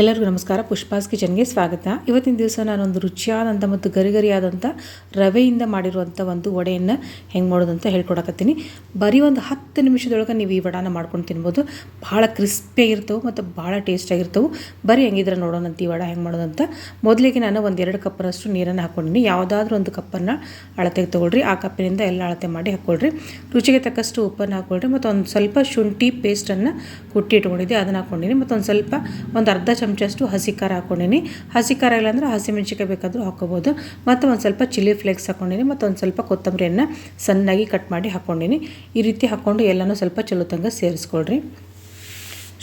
ಎಲ್ಲರಿಗೂ ನಮಸ್ಕಾರ. ಪುಷ್ಪಾಸ್ ಕಿಚನ್ಗೆ ಸ್ವಾಗತ. ಇವತ್ತಿನ ದಿವಸ ನಾನೊಂದು ರುಚಿಯಾದಂಥ ಮತ್ತು ಗರಿಗರಿಯಾದಂಥ ರವೆಯಿಂದ ಮಾಡಿರುವಂಥ ಒಂದು ವಡೆಯನ್ನು ಹೆಂಗೆ ಮಾಡೋದಂತ ಹೇಳ್ಕೊಡಕತ್ತೀನಿ. ಬರೀ ಒಂದು ಹತ್ತು ನಿಮಿಷದೊಳಗೆ ನೀವು ಈ ವಡಾನ ಮಾಡ್ಕೊಂಡು ತಿನ್ಬೋದು. ಭಾಳ ಕ್ರಿಸ್ಪಿಯಾಗಿರ್ತವೆ ಮತ್ತು ಭಾಳ ಟೇಸ್ಟಾಗಿರ್ತವೆ ಬರೀ ಹೆಂಗಿದ್ರೆ ನೋಡೋಣ ಅಂತ ಈ ವಡ ಹೆಂಗೆ ಮಾಡೋದಂತ ಮೊದಲಿಗೆ ನಾನು ಒಂದು ಎರಡು ಕಪ್ಪರಷ್ಟು ನೀರನ್ನು ಹಾಕ್ಕೊಂಡಿನಿ ಯಾವುದಾದ್ರೂ ಒಂದು ಕಪ್ಪನ್ನು ಅಳತೆಗೆ ತೊಗೊಳ್ರಿ. ಆ ಕಪ್ಪಿನಿಂದ ಎಲ್ಲ ಅಳತೆ ಮಾಡಿ ಹಾಕ್ಕೊಳ್ರಿ ರುಚಿಗೆ ತಕ್ಕಷ್ಟು ಉಪ್ಪನ್ನು ಹಾಕ್ಕೊಳ್ರಿ ಮತ್ತು ಒಂದು ಸ್ವಲ್ಪ ಶುಂಠಿ ಪೇಸ್ಟನ್ನು ಕುಟ್ಟಿ ಇಟ್ಕೊಂಡಿದ್ದೆ. ಅದನ್ನು ಹಾಕ್ಕೊಂಡಿನಿ ಮತ್ತು ಒಂದು ಸ್ವಲ್ಪ ಒಂದು ಅರ್ಧ ಚಮಚಷ್ಟು ಹಸಿ ಖಾರ ಹಾಕ್ಕೊಂಡಿನಿ. ಹಸಿ ಖಾರ ಇಲ್ಲಾಂದ್ರೆ ಹಸಿಮೆಣ್ಸಿಕಾಯಿ ಬೇಕಾದರೂ ಹಾಕ್ಕೋಬೋದು. ಮತ್ತು ಒಂದು ಸ್ವಲ್ಪ ಚಿಲ್ಲಿ ಫ್ಲೇಕ್ಸ್ ಹಾಕ್ಕೊಂಡಿನಿ. ಮತ್ತು ಒಂದು ಸ್ವಲ್ಪ ಕೊತ್ತಂಬರಿಯನ್ನು ಸಣ್ಣಾಗಿ ಕಟ್ ಮಾಡಿ ಹಾಕ್ಕೊಂಡಿನಿ. ಈ ರೀತಿ ಹಾಕ್ಕೊಂಡು ಎಲ್ಲನೂ ಸ್ವಲ್ಪ ಚಲೋ ತಂಗ ಸೇರಿಸ್ಕೊಳ್ರಿ.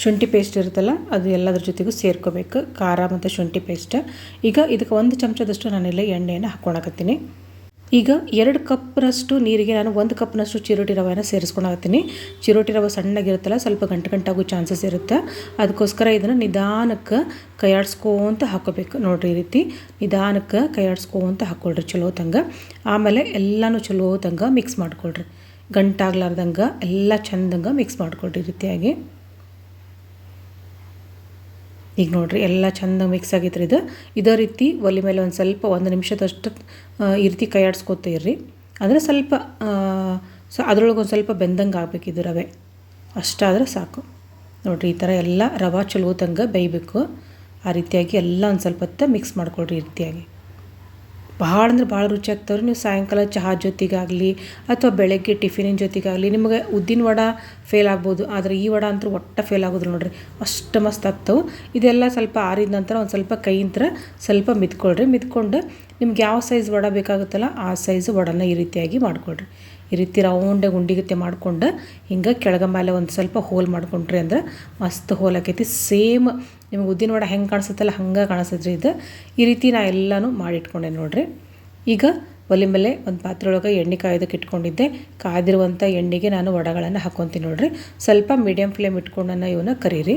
ಶುಂಠಿ ಪೇಸ್ಟ್ ಇರುತ್ತಲ್ಲ, ಅದು ಎಲ್ಲದ್ರ ಜೊತೆಗೂ ಸೇರ್ಕೋಬೇಕು. ಖಾರ ಮತ್ತು ಶುಂಠಿ ಪೇಸ್ಟ್. ಈಗ ಇದಕ್ಕೆ ಒಂದು ಚಮಚದಷ್ಟು ನಾನೆಲ್ಲ ಎಣ್ಣೆಯನ್ನು ಹಾಕ್ಕೊಳಕತ್ತೀನಿ. ಈಗ ಎರಡು ಕಪ್ನಷ್ಟು ನೀರಿಗೆ ನಾನು ಒಂದು ಕಪ್ನಷ್ಟು ಚಿರೋಟಿ ರವೆನ ಹಾಕ್ತೀನಿ ಚಿರೋಟಿ ರವೆ ಸಣ್ಣಗಿರುತ್ತಲ್ಲ, ಸ್ವಲ್ಪ ಗಂಟು ಗಂಟಾಗೋ ಚಾನ್ಸಸ್ ಇರುತ್ತೆ. ಅದಕ್ಕೋಸ್ಕರ ಇದನ್ನು ನಿಧಾನಕ್ಕೆ ಕೈಯಾಡ್ಸ್ಕೊಂತ ಹಾಕೋಬೇಕು. ನೋಡಿರಿ ಈ ರೀತಿ ನಿಧಾನಕ್ಕೆ ಕೈಯಾಡ್ಸ್ಕೊಂತ ಹಾಕ್ಕೊಳ್ರಿ ಚಲೋ ತಂಗ. ಆಮೇಲೆ ಎಲ್ಲನೂ ಚಲೋ ತಂಗ ಮಿಕ್ಸ್ ಮಾಡ್ಕೊಳ್ರಿ. ಗಂಟಾಗ್ಲಾರ್ದಂಗೆ, ಎಲ್ಲ ಚಂದಂಗೆ ಮಿಕ್ಸ್ ಮಾಡ್ಕೊಳ್ರಿ ರೀತಿಯಾಗಿ. ಈಗ ನೋಡಿರಿ ಎಲ್ಲ ಚಂದ ಮಿಕ್ಸ್ ಆಗೈತ್ರಿ ಇದು. ಇದೇ ರೀತಿ ಒಲೆ ಮೇಲೆ ಒಂದು ಸ್ವಲ್ಪ ಒಂದು ನಿಮಿಷದಷ್ಟು ಈ ರೀತಿ ಕೈ ಇರ್ರಿ. ಅಂದರೆ ಸ್ವಲ್ಪ ಸೊ ಅದ್ರೊಳಗೆ ಒಂದು ಸ್ವಲ್ಪ ಬೆಂದಂಗೆ ಇದು ರವೆ. ಅಷ್ಟಾದರೆ ಸಾಕು. ನೋಡಿರಿ ಈ ಥರ ಎಲ್ಲ ರವೆ ಚಲೋತಂಗೆ ಬೇಯಬೇಕು. ಆ ರೀತಿಯಾಗಿ ಎಲ್ಲ ಒಂದು ಸ್ವಲ್ಪ ಹೊತ್ತು ಮಿಕ್ಸ್ ಮಾಡ್ಕೊಳ್ರಿ ಈ ರೀತಿಯಾಗಿ. ಭಾಳ ಅಂದ್ರೆ ಭಾಳ ರುಚಿ ನೀವು ಸಾಯಂಕಾಲ ಚಹಾ ಜೊತೆಗಾಗಲಿ ಅಥವಾ ಬೆಳಗ್ಗೆ ಟಿಫಿನಿನ ಜೊತೆಗಾಗಲಿ ನಿಮಗೆ ಉದ್ದಿನ ವಡ ಫೇಲ್ ಆಗ್ಬೋದು. ಆದರೆ ಈ ವಡ ಅಂತೂ ಒಟ್ಟ ಫೇಲ್ ಆಗೋದಿಲ್ಲ ನೋಡಿರಿ. ಅಷ್ಟು ಮಸ್ತ್ ಆಗ್ತವೆ. ಇದೆಲ್ಲ ಸ್ವಲ್ಪ ಆರಿದ ನಂತರ ಒಂದು ಸ್ವಲ್ಪ ಕೈಯಿಂದ ಸ್ವಲ್ಪ ಮಿದ್ಕೊಳ್ರಿ. ಮಿತ್ಕೊಂಡು ನಿಮ್ಗೆ ಯಾವ ಸೈಜ್ ವಡ ಬೇಕಾಗುತ್ತಲ್ಲ ಆ ಸೈಜ್ ವಡನ ಈ ರೀತಿಯಾಗಿ ಮಾಡ್ಕೊಳ್ರಿ. ಈ ರೀತಿ ರೌಂಡಾಗಿ ಉಂಡಿಗತ್ತೆ ಮಾಡ್ಕೊಂಡು, ಹಿಂಗೆ ಕೆಳಗ ಮೇಲೆ ಒಂದು ಸ್ವಲ್ಪ ಹೋಲ್ ಮಾಡ್ಕೊಂಡ್ರಿ ಅಂದ್ರೆ ಮಸ್ತ್ ಹೋಲ್ ಆಕೈತಿ. ಸೇಮ್ ನಿಮಗೆ ಉದ್ದಿನ ವಡ ಹೆಂಗೆ ಕಾಣಿಸುತ್ತಲ್ಲ ಹಂಗೆ ಕಾಣಿಸ್ತದ್ರಿ ಇದು. ಈ ರೀತಿ ನಾ ಎಲ್ಲನೂ ಮಾಡಿಟ್ಕೊಂಡೆ ನೋಡಿರಿ. ಈಗ ಒಲೆ ಮೇಲೆ ಒಂದು ಪಾತ್ರೆ ಒಳಗೆ ಎಣ್ಣೆ ಕಾಯೋದಕ್ಕೆ ಇಟ್ಕೊಂಡಿದ್ದೆ. ಕಾದಿರುವಂಥ ಎಣ್ಣೆಗೆ ನಾನು ವಡಗಳನ್ನು ಹಾಕ್ಕೊತೀನಿ ನೋಡಿರಿ. ಸ್ವಲ್ಪ ಮೀಡಿಯಮ್ ಫ್ಲೇಮ್ ಇಟ್ಕೊಂಡನ್ನು ಇವನ್ನ ಕರೀರಿ.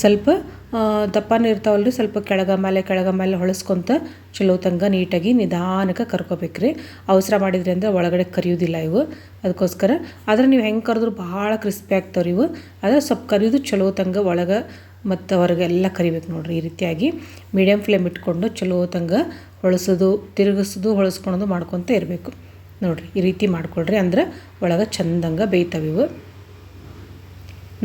ಸ್ವಲ್ಪ ದಪ್ಪನೇ ರೀ ಸ್ವಲ್ಪ ಕೆಳಗ ಮೇಲೆ ಕೆಳಗ ಮೇಲೆ ಹೊಳಸ್ಕೊಂತ ಚಲೋ ತಂಗ ನೀಟಾಗಿ ನಿಧಾನಕ್ಕೆ ಕರ್ಕೋಬೇಕ್ರಿ. ಅವಸರ ಮಾಡಿದ್ರಿ ಅಂದರೆ ಒಳಗಡೆ ಕರಿಯೋದಿಲ್ಲ ಇವು. ಅದಕ್ಕೋಸ್ಕರ ಆದರೆ ನೀವು ಹೆಂಗೆ ಕರೆದ್ರು ಭಾಳ ಕ್ರಿಸ್ಪಿ ಆಗ್ತಾವ್ರಿ ಇವು. ಆದರೆ ಸ್ವಲ್ಪ ಕರಿಯೋದು ಚಲೋ ತಂಗ ಒಳಗೆ ಮತ್ತು ಹೊರಗೆ ಎಲ್ಲ ಕರಿಬೇಕು ನೋಡಿರಿ ಈ ರೀತಿಯಾಗಿ. ಮೀಡಿಯಮ್ ಫ್ಲೇಮ್ ಇಟ್ಕೊಂಡು ಚಲೋ ತಂಗ ಹೊಳಸೋದು, ತಿರುಗಿಸೋದು, ಹೊಳಸ್ಕೊಳೋದು ಮಾಡ್ಕೊತ ಇರಬೇಕು. ನೋಡಿರಿ ಈ ರೀತಿ ಮಾಡ್ಕೊಳ್ರಿ ಅಂದ್ರೆ ಒಳಗೆ ಚಂದಂಗೆ ಬೇಯ್ತಾವೆ ಇವು.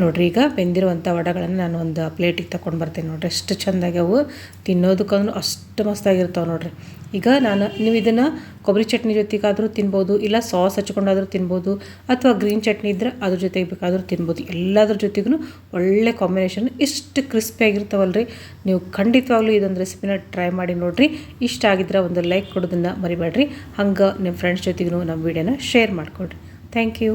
ನೋಡಿರಿ, ಈಗ ಬೆಂದಿರುವಂಥ ವಡಗಳನ್ನು ನಾನು ಒಂದು ಪ್ಲೇಟಿಗೆ ತಗೊಂಡು ಬರ್ತೇನೆ ನೋಡಿರಿ. ಎಷ್ಟು ಚೆಂದಾಗ್ಯವು ತಿನ್ನೋದಕ್ಕಂದ್ರೂ ಅಷ್ಟು ಮಸ್ತಾಗಿರ್ತಾವೆ ನೋಡಿರಿ. ಈಗ ನಾನು ನೀವು ಇದನ್ನು ಕೊಬ್ಬರಿ ಚಟ್ನಿ ಜೊತೆಗಾದರೂ ತಿನ್ಬೋದು, ಇಲ್ಲ ಸಾಸ್ ಹಚ್ಕೊಂಡಾದರೂ ತಿನ್ಬೋದು, ಅಥವಾ ಗ್ರೀನ್ ಚಟ್ನಿ ಇದ್ದರೆ ಅದ್ರ ಜೊತೆಗೆ ಬೇಕಾದರೂ ತಿನ್ಬೋದು. ಎಲ್ಲದ್ರ ಜೊತೆಗೂ ಒಳ್ಳೆ ಕಾಂಬಿನೇಷನ್ ಇಷ್ಟು ರೀ ನೀವು ಖಂಡಿತವಾಗ್ಲೂ ಇದೊಂದು ರೆಸಿಪಿನ ಟ್ರೈ ಮಾಡಿ ನೋಡಿರಿ. ಇಷ್ಟ ಆಗಿದ್ರೆ ಒಂದು ಲೈಕ್ ಕೊಡೋದನ್ನು ಮರಿಬೇಡ್ರಿ. ಹಂಗೆ ನಿಮ್ಮ ಫ್ರೆಂಡ್ಸ್ ಜೊತೆಗೂ ನಮ್ಮ ವೀಡಿಯೋನ ಶೇರ್ ಮಾಡಿಕೊಡ್ರಿ. Thank you